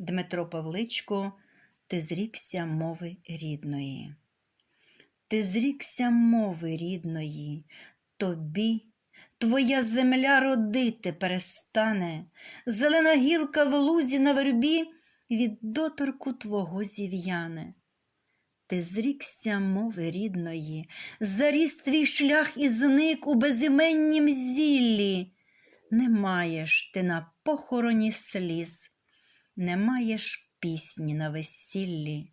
Дмитро Павличко, ти зрікся мови рідної. Ти зрікся мови рідної, тобі твоя земля родити перестане, зелена гілка в лузі на вербі від доторку твого зів'яне. Ти зрікся мови рідної, заріс твій шлях і зник у безіменнім зіллі. Не маєш ти на похороні сліз, не маєш пісні на весіллі.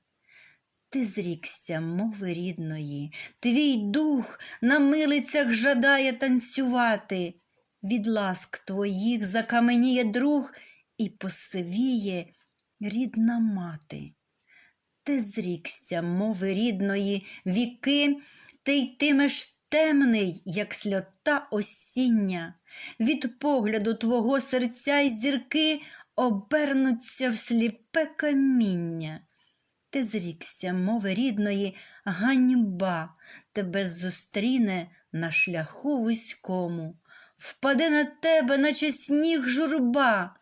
Ти зрікся мови рідної, твій дух на милицях жадає танцювати. Від ласк твоїх закаменіє друг і посивіє рідна мати. Ти зрікся мови рідної віки, ти йтимеш темний, як сльота осіння. Від погляду твого серця й зірки обернуться в сліпе каміння. Ти зрікся мови рідної, ганьба. Тебе зустріне на шляху вузькому, впаде на тебе, наче сніг журба,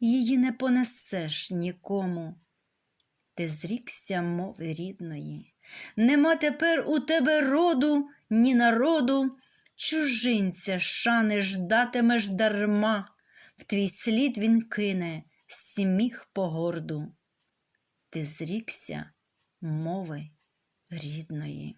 її не понесеш нікому. Ти зрікся мови рідної, нема тепер у тебе роду, ні народу, чужинця шани ждатимеш дарма, в твій слід він кине сміх погорду. Ти зрікся мови рідної.